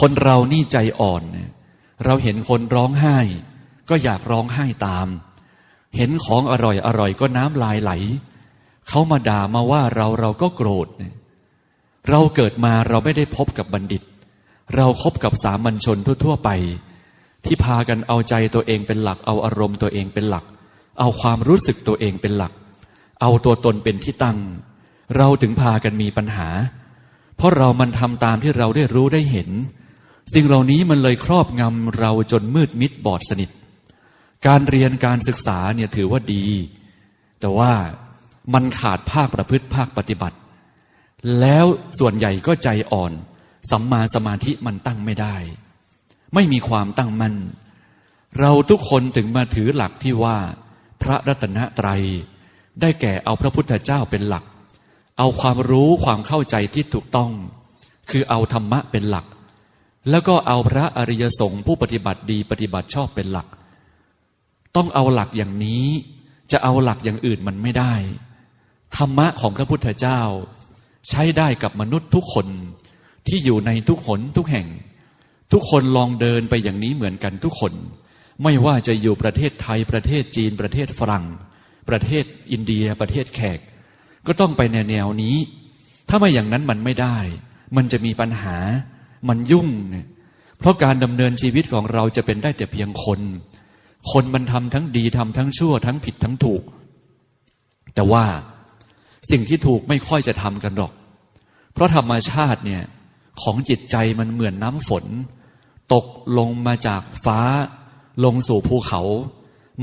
คนเรานี่ใจอ่อนเนี่ยเราเห็นคนร้องไห้ ก็อยากร้องไห้ตาม เห็นของอร่อยอร่อยก็น้ำลายไหล เขามาด่ามาว่าเราเราก็โกรธเนี่ยเราเกิดมาเราไม่ได้พบกับบัณฑิต เราคบกับสามัญชนทั่ว ๆ ไป ที่พากันเอาใจตัวเองเป็นหลัก เอาอารมณ์ตัวเองเป็นหลัก เอาความรู้สึกตัวเองเป็นหลัก เอาตัวตนเป็นที่ตั้ง เราถึงพากันมีปัญหา เพราะเรามันทำตามที่เราได้รู้ได้เห็น สิ่งเหล่านี้มันเลยครอบงำเราจนมืดมิดบอดสนิท การเรียนการศึกษาเนี่ยถือว่าดี แต่ว่ามันขาดภาคประพฤติภาคปฏิบัติ แล้วส่วนใหญ่ก็ใจอ่อน สัมมาสมาธิมันตั้งไม่ได้ ไม่มีความตั้งมั่น เราทุกคนถึงมาถือหลักที่ว่า พระรัตนตรัย ได้แก่เอาพระพุทธเจ้าเป็นหลัก เอาความรู้ความเข้าใจที่ถูกต้อง คือเอาธรรมะเป็นหลัก แล้วก็เอาพระอริยสงฆ์ผู้ปฏิบัติดีปฏิบัติชอบเป็นหลัก ต้องเอาหลักอย่างนี้ จะเอาหลักอย่างอื่นมันไม่ได้ ธรรมะของพระพุทธเจ้า ใช้ได้กับมนุษย์ทุกคนที่อยู่ในทุกหนทุกแห่ง ทุกคนลองเดินไปอย่างนี้เหมือนกันทุกคน ไม่ว่าจะอยู่ประเทศไทยประเทศจีนประเทศฝรั่ง ประเทศอินเดียประเทศแขก ก็ต้องไปในแนวนี้ ถ้าไม่อย่างนั้นมันไม่ได้ มันจะมีปัญหา มันยุ่งเนี่ยเพราะการดำเนินชีวิตของเราจะเป็นได้แต่เพียงคน คนมันทำทั้งดีทำทั้งชั่ว ทั้งผิดทั้งถูก แต่ว่าสิ่งที่ถูกไม่ค่อยจะทำกันหรอก เพราะธรรมชาติเนี่ยของจิตใจมันเหมือนน้ำฝน ตกลงมาจากฟ้า ลงสู่ภูเขา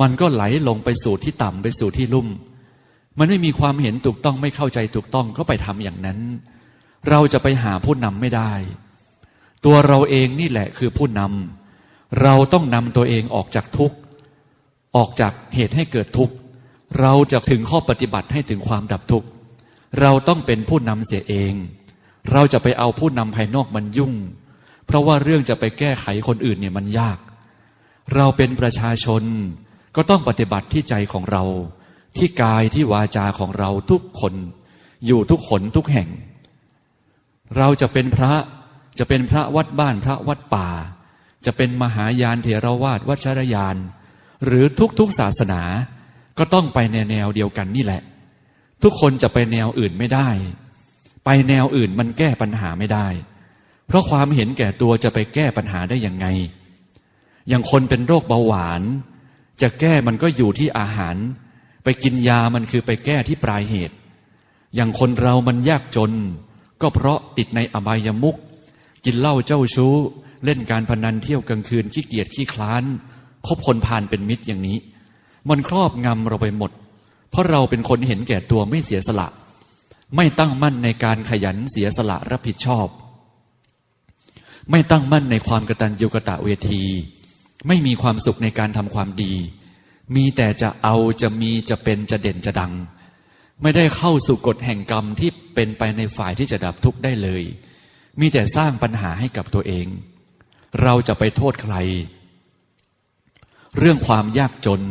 มันก็ไหลลงไปสู่ที่ต่ำไปสู่ที่ลุ่ม มันไม่มีความเห็นถูกต้องไม่เข้าใจถูกต้องก็ไปทำอย่างนั้น เราจะไปหาผู้นำไม่ได้ ตัวเราเองนี่แหละคือผู้นำเราต้องนำตัวเองออกจากทุกข์ ออกจากเหตุให้เกิดทุกข์ เราจะถึงข้อปฏิบัติให้ถึงความดับทุกข์ เราต้องเป็นผู้นำเสียเอง เราจะไปเอาผู้นำภายนอกมันยุ่ง เพราะว่าเรื่องจะไปแก้ไขคนอื่นเนี่ยมันยาก เราเป็นประชาชนก็ต้องปฏิบัติที่ใจของเรา ที่กายที่วาจาของเราทุกคน อยู่ทุกขนทุกแห่ง เราจะเป็นพระ จะเป็นพระวัดบ้านพระวัดป่า จะเป็นมหายานเถรวาทวัชรยาน หรือทุกๆศาสนา ก็ต้องไปในแนวเดียวกันนี่แหละ ทุกคนจะไปแนวอื่นไม่ได้ ไปแนวอื่นมันแก้ปัญหาไม่ได้ เพราะความเห็นแก่ตัวจะไปแก้ปัญหาได้ยังไง อย่างคนเป็นโรคเบาหวาน จะแก้มันก็อยู่ที่อาหาร ไปกินยามันคือไปแก้ที่ปลายเหตุ อย่างคนเรามันยากจน ก็เพราะติดในอบายมุข กินเหล้าเจ้าชู้ เล่นการพนันเที่ยวกลางคืนขี้เกียจขี้คลานคบคนพาลเป็นมิตรอย่างนี้ มันครอบงำเราไปหมด เพราะเราเป็นคนเห็นแก่ตัวไม่เสียสละ ไม่ตั้งมั่นในการขยันเสียสละรับผิดชอบ ไม่ตั้งมั่นในความกระตัญญูกะตะเวที ไม่มีความสุขในการทำความดี มีแต่จะเอาจะมีจะเป็นจะเด่นจะดัง ไม่ได้เข้าสู่กฎแห่งกรรมที่เป็นไปในฝ่ายที่จะดับทุกข์ได้เลย มีแต่สร้างปัญหาให้กับตัวเอง เราจะไปโทษใคร เรื่องความยากจน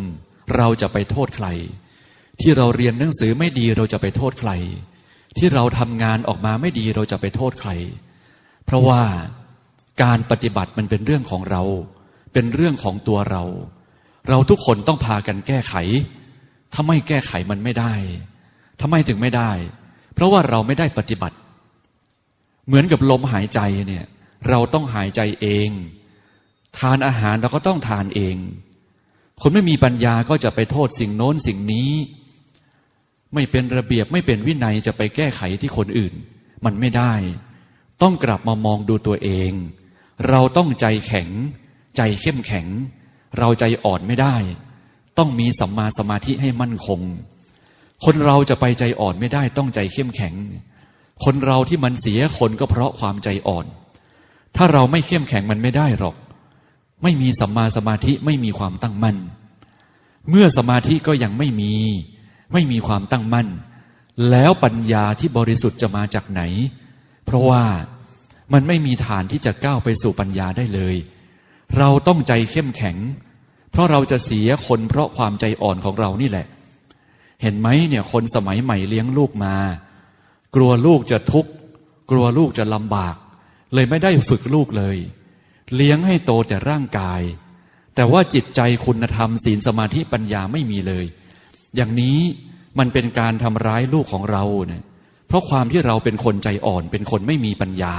เราจะไปโทษใคร ที่เราเรียนหนังสือไม่ดีเราจะไปโทษใคร ที่เราทำงานออกมาไม่ดีเราจะไปโทษใคร เพราะว่าการปฏิบัติมันเป็นเรื่องของเรา เป็นเรื่องของตัวเรา เราทุกคนต้องพากันแก้ไขถ้าไม่แก้ไขมันไม่ได้ทำไมถึงไม่ได้ เพราะว่าเราไม่ได้ปฏิบัติ เหมือนกับลมหายใจเนี่ย เราต้องหายใจเอง ทานอาหารเราก็ต้องทานเอง คนไม่มีปัญญาก็จะไปโทษสิ่งโน้นสิ่งนี้ ไม่เป็นระเบียบไม่เป็นวินัยจะไปแก้ไขที่คนอื่น มันไม่ได้ ต้องกลับมามองดูตัวเอง เราต้องใจแข็ง ใจเข้มแข็ง เราใจอ่อนไม่ได้ ต้องมีสัมมาสมาธิให้มั่นคง คนเราจะไปใจอ่อนไม่ได้ ต้องใจเข้มแข็ง คนเราที่มันเสียคนก็เพราะความใจอ่อน ถ้าเราไม่เข้มแข็งมันไม่ได้หรอก ไม่มีสัมมาสมาธิไม่มีความตั้งมั่น เมื่อสมาธิก็ยังไม่มี ไม่มีความตั้งมั่น แล้วปัญญาที่บริสุทธิ์จะมาจากไหน เพราะว่ามันไม่มีฐานที่จะก้าวไปสู่ปัญญาได้เลย เราต้องใจเข้มแข็ง เพราะเราจะเสียคนเพราะความใจอ่อนของเรานี่แหละ เห็นไหมเนี่ยคนสมัยใหม่เลี้ยงลูกมา กลัวลูกจะทุกข์กลัวลูกจะลำบาก เลยไม่ได้ฝึกลูกเลย เลี้ยงให้โตแต่ร่างกาย แต่ว่าจิตใจคุณธรรมศีลสมาธิปัญญาไม่มีเลย อย่างนี้มันเป็นการทำร้ายลูกของเราเนี่ยเพราะความที่เราเป็นคนใจอ่อนเป็นคนไม่มีปัญญา